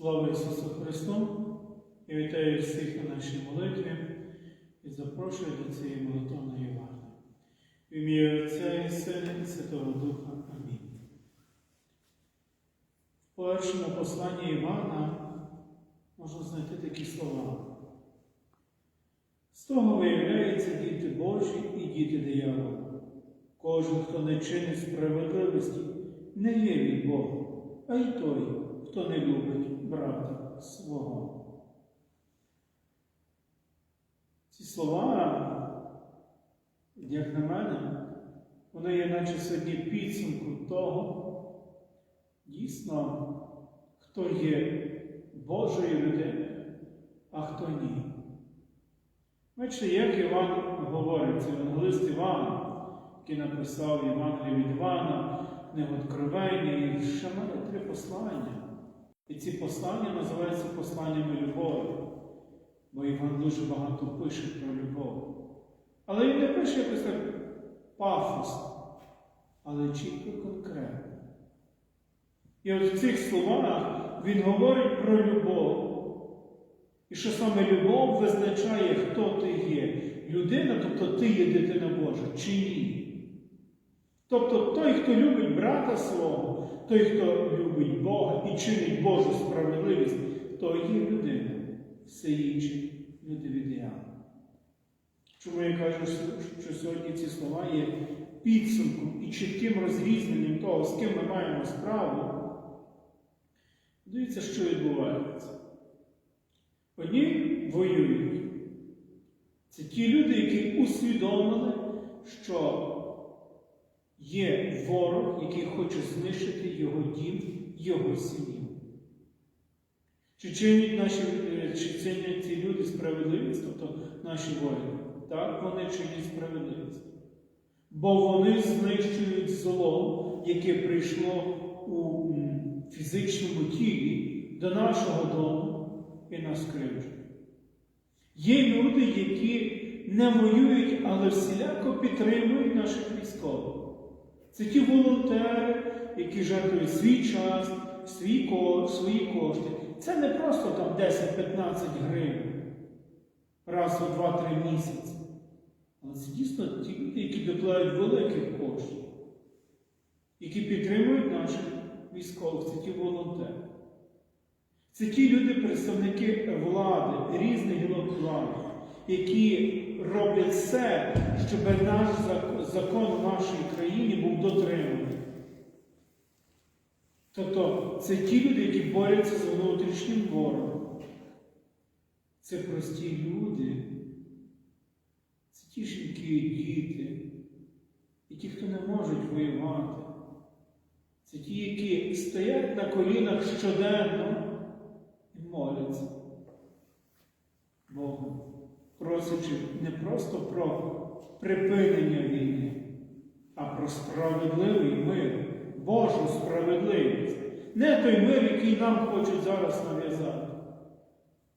Слава Ісусу Христу! Я вітаю всіх на нашій молитві і запрошую до цієї молитовної варти. В ім'я Отця і Сина і Святого Духа. Амінь. В першому посланні Івана можна знайти такі слова. З того виявляються діти Божі і діти диявола. Кожен, хто не чинить справедливості, не є від Бога, а й той, хто не любить брата свого. Ці слова, як на мене, вони є наче сьогодні підсумком того, дійсно, хто є Божою людиною, а хто ні. Бачите, як Іван говорить, це евангелист Іван, який написав Євангеліє від Івана, книгу Откровення, і ще має три послання. І ці послання називаються посланнями любові, бо Іван дуже багато пише про любов. Але він не пише якось так пафосно, але чітко конкретно. І от в цих словах він говорить про любов. І що саме любов визначає, хто ти є. Людина, тобто ти є дитина Божа, чи ні. Тобто той, хто любить брата свого, той, хто любить Бога і чинить Божу справедливість, то є людина. Все від ідеалу. Чому я кажу, що сьогодні ці слова є підсумком і чітким розрізненням того, з ким ми маємо справу? Дивіться, що відбувається. Одні воюють. Це ті люди, які усвідомили, що є ворог, який хоче знищити його дім, його сім'ю. Чи чинять наші, е, чи чинять ці люди справедливість, тобто наші воїни? Так, вони чинять справедливість. Бо вони знищують зло, яке прийшло у фізичному тілі до нашого дому і нас кривджує. Є люди, які не воюють, але всіляко підтримують наших військових. Це ті волонтери, які жертвують свій час, свій ко, свої кошти. Це не просто там 10-15 гривень раз у 2-3 місяці. Але це дійсно ті люди, які докладають великих коштів, які підтримують наших військових, це ті волонтери. Це ті люди, представники влади, різних гілок влади, які роблять все, щоб наш закон в нашій країні був дотриманий. Тобто це ті люди, які борються з внутрішнім ворогом. Це прості люди, це ті жінки і діти, і ті, хто не можуть воювати. Це ті, які стоять на колінах щоденно і моляться Богу, просячи не просто про припинення війни, а про справедливий мир, Божу справедливість. Не той мир, який нам хочуть зараз нав'язати,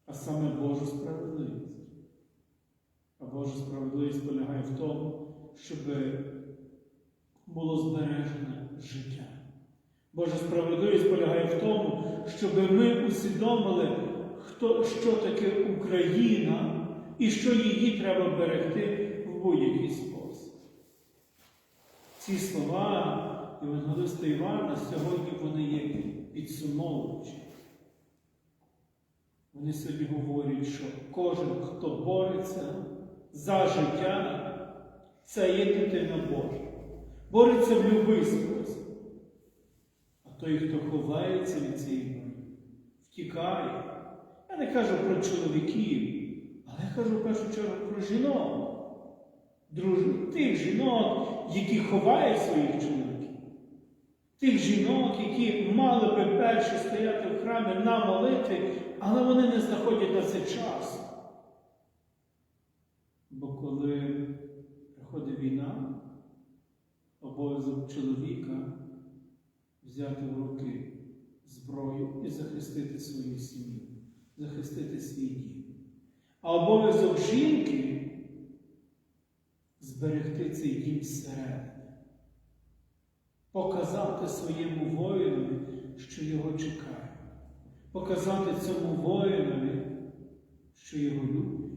а саме Божу справедливість. А Божа справедливість полягає в тому, щоб було збережене життя. Божа справедливість полягає в тому, щоб ми усвідомили, хто, що таке Україна і що її треба берегти в будь-який спосіб. Ці слова Євангелиста Івана сьогодні вони є підсумовуючі. Вони сьогодні говорять, що кожен, хто бореться за життя, це є дитина Божа. Бореться в будь-який спосіб. А той, хто ховається від цієї втікає. Я не кажу про чоловіків, але я кажу в першу чергу про жінок. Друж... Тих жінок, які ховають своїх чоловіків. Тих жінок, які мали би перші стояти в храмі на молитві, але вони не знаходять на це час. Бо коли приходить війна, обов'язок чоловіка взяти в руки зброю і захистити свою сім'ю, захистити свій дім. А обов'язок жінки зберегти цей дім зсередини, показати своєму воїнові, що його чекає. показати цьому воїнові, що його люблять.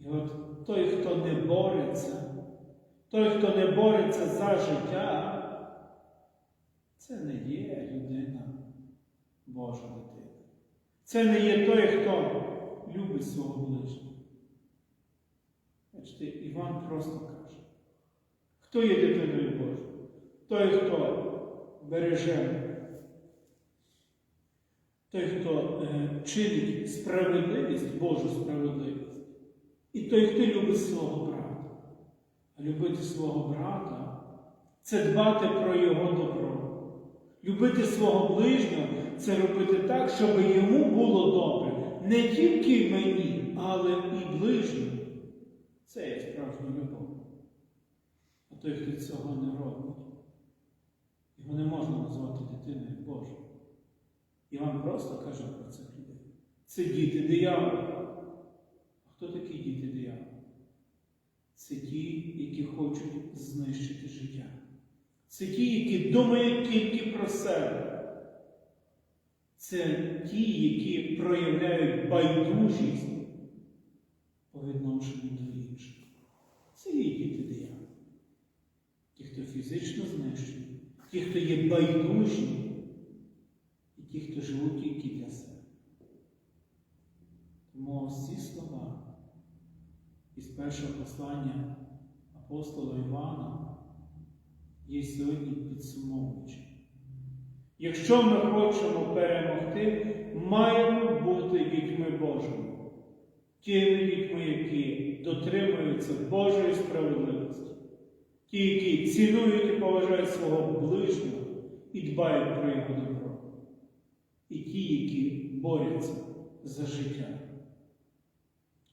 І от той, хто не бореться, той, хто не бореться за життя, це не є людина Божа дитина. Це не є той, хто любить свого ближнього. Бачите, Іван просто каже, хто є дитиною Божою? Той, хто береже, той, хто е, чинить справедливість, Божу справедливість, і той, хто любить свого брата. А любити свого брата це дбати про його добро. Любити свого ближнього це робити так, щоб йому було добре. Не тільки мені, але і ближньому. Це є справжня любов. А той, хто цього не робить, його не можна назвати дитиною Божою. Іван просто каже про цих людей. Це діти диявола. А хто такі діти диявола? Це ті, які хочуть знищити життя. Це ті, які думають тільки про себе. Це ті, які проявляють байдужість по відношенню до інших. Це є діти диявола. Ті, хто фізично знищує, ті, хто є байдужі, і ті, хто живуть тільки для себе. Тому ці слова із першого послання апостола Івана є сьогодні підсумовуючим. Якщо ми хочемо перемогти, маємо бути дітьми Божими, тими дітьми, які дотримуються Божої справедливості, ті, які цінують і поважають свого ближнього і дбають про його добро, і ті, які борються за життя.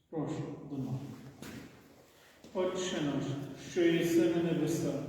Прошу до нас. Отче наш, що єси на небесах,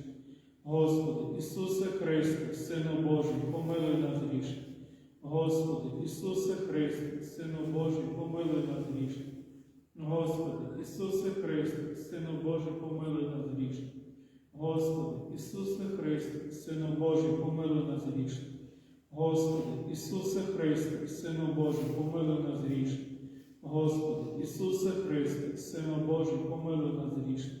Господи, Ісусе Христе, Сину Божий, помилуй нас грішних. Господи, Ісусе Христе, Сину Божий, помилуй нас грішних. Господи, Ісусе Христе, Сину Божий, помилуй нас грішних. Господи, Ісусе Христе, Сину Божий, помилуй нас грішних. Господи, Ісусе Христе, Сину Божий, помилуй нас грішних. Господи, Ісусе Христе, Сину Божий, помилуй нас грішних.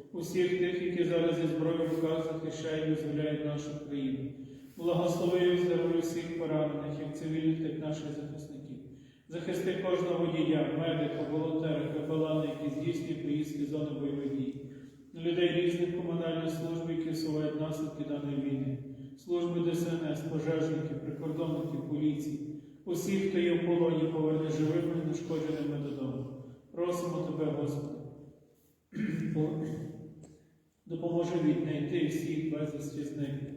усіх тих, які зараз зі зброєю в руках захищають і визволяють нашу країну. Благослови і здоров'я всіх поранених, як цивільних, так і наших захисників. Захисти кожного водія, медика, волонтера, капелана, які здійснюють поїздки зони бойових дій, людей різних комунальних служб, які усувають наслідки даної війни, служби ДСНС, пожежників, прикордонників, поліції, усіх, хто є в полоні, поверне живими і нешкодженими додому. Просимо Тебе, Господи, допоможи віднайти всіх безвісті зниклих.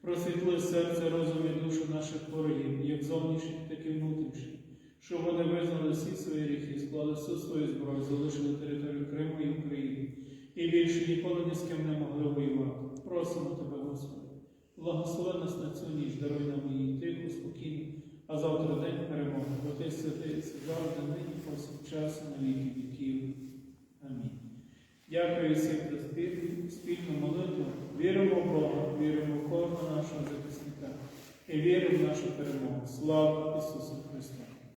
Просвітли серце, розум і душу наших ворогів, як зовнішніх, так і внутрішніх, щоб вони визнали всі свої гріхи, склали всю свою зброю, залишили територію Криму і України і більше ніколи ні з ким не могли воювати. Просимо Тебе, Господи, благослови нас на цю ніч, даруй